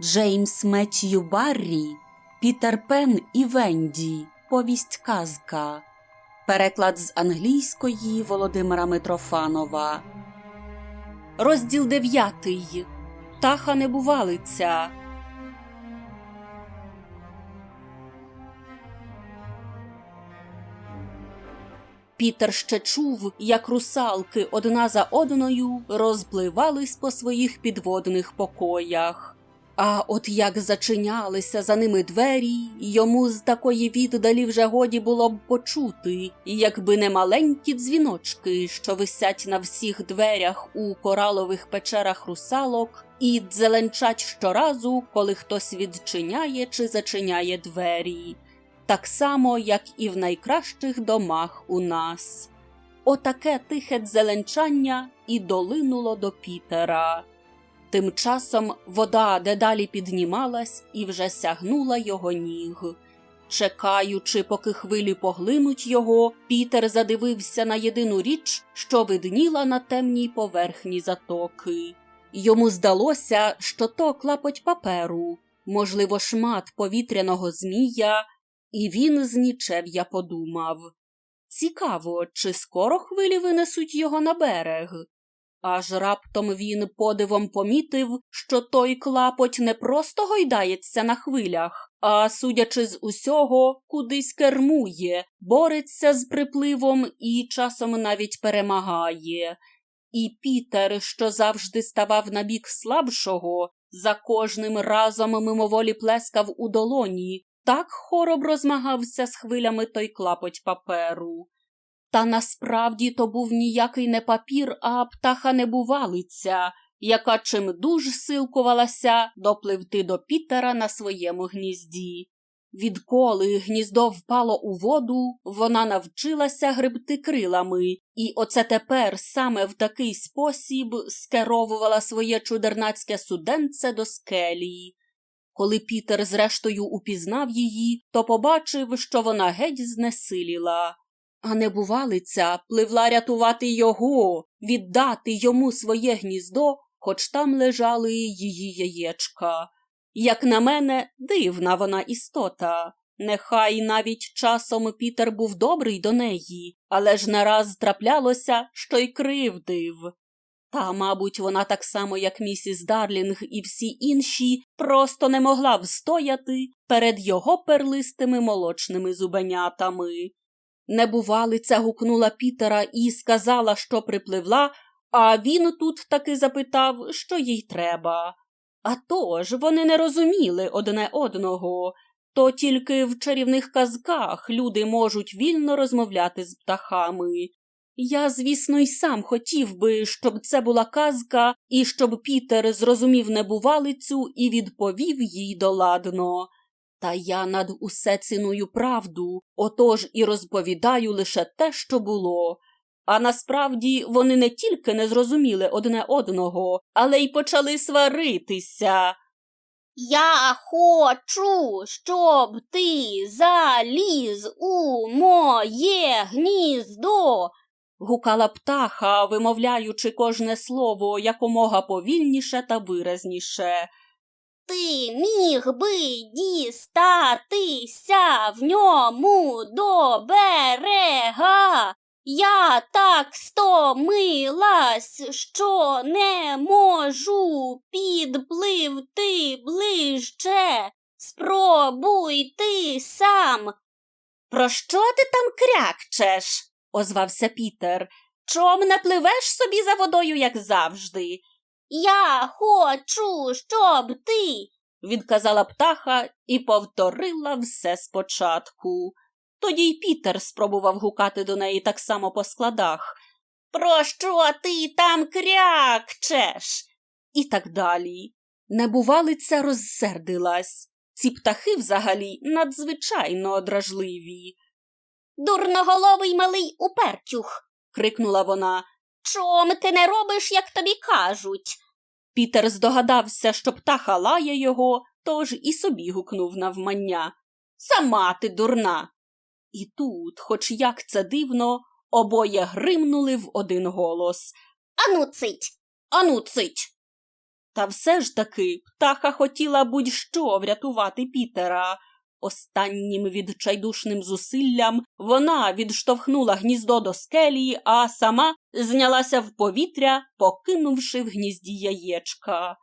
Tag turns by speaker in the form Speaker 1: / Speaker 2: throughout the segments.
Speaker 1: Джеймс Меттью Баррі, Пітер Пен і Венді. Повість казка. Переклад з англійської Володимира Митрофанова. Розділ дев'ятий. Птаха небувалиця. Пітер ще чув, як русалки одна за одною розпливались по своїх підводних покоях. А от як зачинялися за ними двері, йому з такої віддалі вже годі було б почути, якби не маленькі дзвіночки, що висять на всіх дверях у коралових печерах русалок, і дзеленчать щоразу, коли хтось відчиняє чи зачиняє двері, так само, як і в найкращих домах у нас. Отаке тихе дзеленчання і долинуло до Пітера. Тим часом вода дедалі піднімалась і вже сягнула його ніг. Чекаючи, поки хвилі поглинуть його, Пітер задивився на єдину річ, що видніла на темній поверхні затоки. Йому здалося, що то клапоть паперу, можливо, шмат повітряного змія, і він знічев'я подумав Цікаво, чи скоро хвилі винесуть його на берег? Аж раптом він подивом помітив, що той клапоть не просто гойдається на хвилях, а, судячи з усього, кудись кермує, бореться з припливом і часом навіть перемагає. І Пітер, що завжди ставав на бік слабшого, за кожним разом мимоволі плескав у долоні, так хоробро змагався з хвилями той клапоть паперу. Та насправді то був ніякий не папір, а птаха небувалиця, яка чимдуж силкувалася допливти до Пітера на своєму гнізді. Відколи гніздо впало у воду, вона навчилася гребти крилами, і оце тепер саме в такий спосіб скеровувала своє чудернацьке суденце до скелі. Коли Пітер зрештою упізнав її, то побачив, що вона геть знесиліла. А небувалиця пливла рятувати його, віддати йому своє гніздо, хоч там лежали її яєчка. Як на мене, дивна вона істота. Нехай навіть часом Пітер був добрий до неї, але ж нараз траплялося, що й кривдив. Та, мабуть, вона так само, як місіс Дарлінг і всі інші, просто не могла встояти перед його перлистими молочними зубенятами. Небувалиця гукнула Пітера і сказала, що припливла, а він тут таки запитав, що їй треба. А тож вони не розуміли одне одного, то тільки в чарівних казках люди можуть вільно розмовляти з птахами. Я, звісно, й сам хотів би, щоб це була казка, і щоб Пітер зрозумів небувалицю і відповів їй доладно. Та я над усе ціную правду, отож і розповідаю лише те, що було. А насправді вони не тільки не зрозуміли одне одного, але й почали сваритися.
Speaker 2: Я хочу, щоб ти заліз у моє гніздо.
Speaker 1: гукала птаха, вимовляючи кожне слово якомога повільніше та виразніше.
Speaker 2: Ти міг би дістатися в ньому до берега. Я так стомилась, що не можу підпливти ближче. Спробуй ти сам.
Speaker 1: Про що ти там крякчеш? озвався Пітер. Чом не пливеш собі за водою, як завжди?
Speaker 2: Я хочу, щоб ти.
Speaker 1: відказала птаха і повторила все спочатку. Тоді й Пітер спробував гукати до неї так само по складах. Про що ти там крякчеш? І так далі. Небувалиця розсердилась. Ці птахи взагалі надзвичайно одражливі.
Speaker 2: Дурноголовий малий упертюх.
Speaker 1: крикнула вона.
Speaker 2: Чом ти не робиш, як тобі кажуть?
Speaker 1: Пітер здогадався, що птаха лає його, тож і собі гукнув навмання. Сама ти дурна. І тут, хоч як це дивно, обоє гримнули в один голос.
Speaker 2: Ану цить.
Speaker 1: Ану, цить. Та все ж таки птаха хотіла будь-що врятувати Пітера. Останнім відчайдушним зусиллям вона відштовхнула гніздо до скелі, а сама знялася в повітря, покинувши в гнізді яєчка.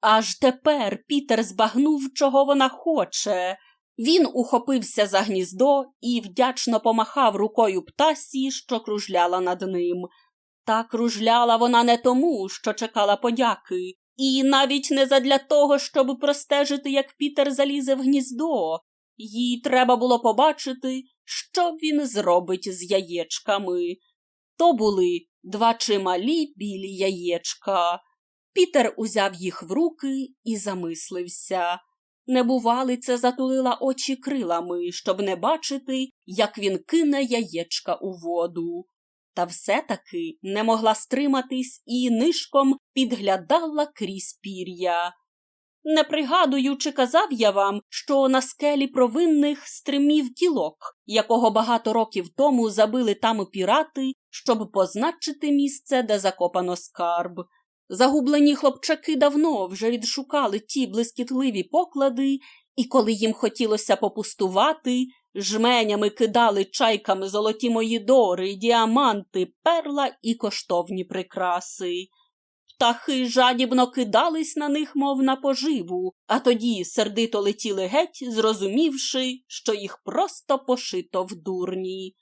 Speaker 1: Аж тепер Пітер збагнув, чого вона хоче. Він ухопився за гніздо і вдячно помахав рукою птасі, що кружляла над ним. Та кружляла вона не тому, що чекала подяки, і навіть не задля того, щоб простежити, як Пітер залізе в гніздо. Їй треба було побачити, що він зробить з яєчками. То були два чималі білі яєчка. Пітер узяв їх в руки і замислився. Небувалиця затулила очі крилами, щоб не бачити, як він кине яєчка у воду. Та все-таки не могла стриматись і нишком підглядала крізь пір'я. Не пригадую, чи казав я вам, що на скелі провинних стримів кілок, якого багато років тому забили там пірати, щоб позначити місце, де закопано скарб. Загублені хлопчаки давно вже відшукали ті блискітливі поклади, і коли їм хотілося попустувати, жменями кидали чайками золоті моїдори, діаманти, перла і коштовні прикраси. Птахи жадібно кидались на них, мов на поживу, а тоді сердито летіли геть, зрозумівши, що їх просто пошито в дурні.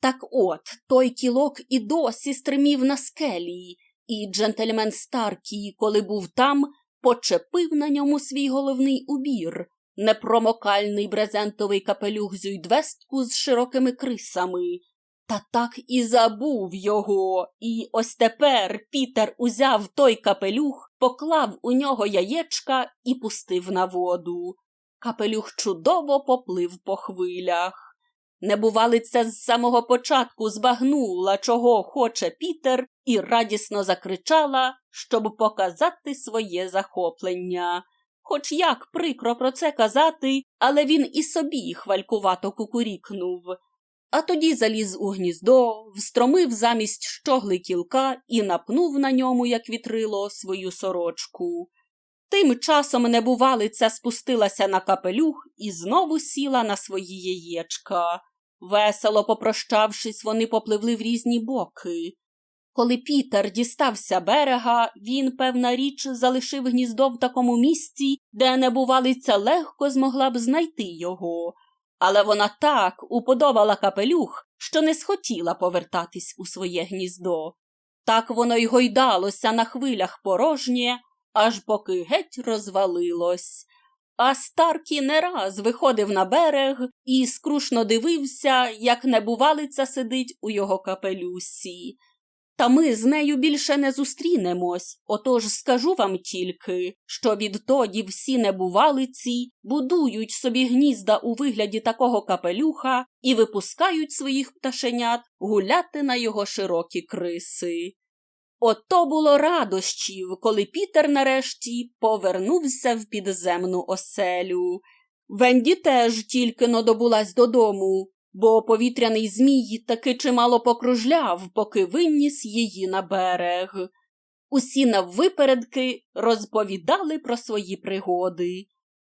Speaker 1: Так от той кілок і досі стримів на скелі, і джентльмен Старкій, коли був там, почепив на ньому свій головний убір, непромокальний брезентовий капелюх зюйдвестку з широкими крисами. Та так і забув його, і ось тепер Пітер узяв той капелюх, поклав у нього яєчка і пустив на воду. Капелюх чудово поплив по хвилях. Небувалиця з самого початку збагнула, чого хоче Пітер, і радісно закричала, щоб показати своє захоплення. Хоч як прикро про це казати, але він і собі хвалькувато кукурікнув. А тоді заліз у гніздо, встромив замість щогли кілка і напнув на ньому, як вітрило, свою сорочку. Тим часом небувалиця спустилася на капелюх і знову сіла на свої яєчка. Весело попрощавшись, вони попливли в різні боки. Коли Пітер дістався берега, він, певна річ, залишив гніздо в такому місці, де небувалиця легко змогла б знайти його. Але вона так уподобала капелюх, що не схотіла повертатись у своє гніздо. Так воно й гойдалося на хвилях порожнє, аж поки геть розвалилось. А Старкі не раз виходив на берег і скрушно дивився, як небувалиця сидить у його капелюсі. Та ми з нею більше не зустрінемось, отож скажу вам тільки, що відтоді всі небувалиці будують собі гнізда у вигляді такого капелюха і випускають своїх пташенят гуляти на його широкі криси. Ото було радощів, коли Пітер нарешті повернувся в підземну оселю. Венді теж тільки но добулась додому, бо повітряний змій таки чимало покружляв, поки виніс її на берег. Усі наввипередки розповідали про свої пригоди.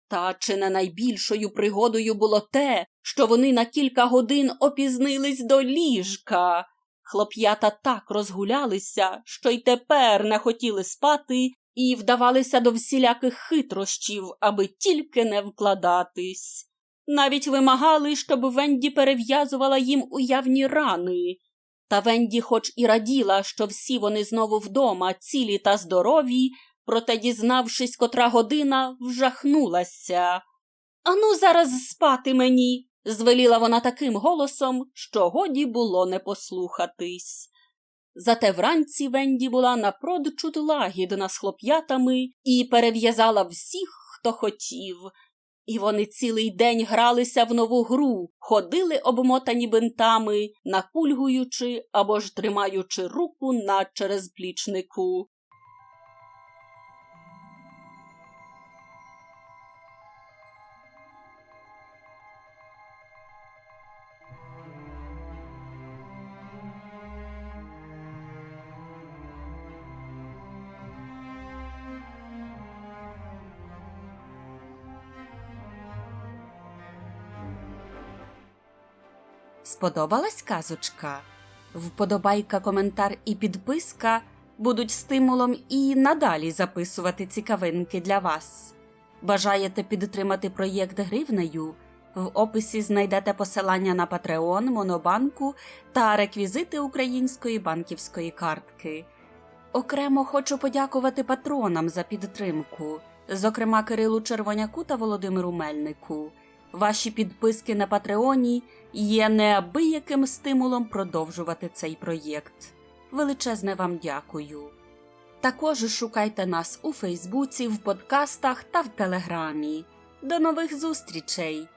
Speaker 1: Та чи не найбільшою пригодою було те, що вони на кілька годин опізнились до ліжка. Хлоп'ята так розгулялися, що й тепер не хотіли спати і вдавалися до всіляких хитрощів, аби тільки не вкладатись. Навіть вимагали, щоб Венді перев'язувала їм уявні рани. Та Венді, хоч і раділа, що всі вони знову вдома, цілі та здорові, проте, дізнавшись, котра година, вжахнулася. Ану, зараз спати мені, звеліла вона таким голосом, що годі було не послухатись. Зате вранці Венді була напродчуд лагідна з хлоп'ятами і перев'язала всіх, хто хотів. І вони цілий день гралися в нову гру, ходили обмотані бинтами, накульгуючи або ж тримаючи руку на черезплічнику. Сподобалась казочка? Вподобайка, коментар і підписка будуть стимулом і надалі записувати цікавинки для вас. Бажаєте підтримати проєкт гривнею? В описі знайдете посилання на Patreon, Монобанку та реквізити української банківської картки. Окремо хочу подякувати патронам за підтримку, зокрема Кирилу Червоняку та Володимиру Мельнику. Ваші підписки на Патреоні є неабияким стимулом продовжувати цей проєкт. Величезне вам дякую. Також шукайте нас у Фейсбуці, в подкастах та в Телеграмі. До нових зустрічей!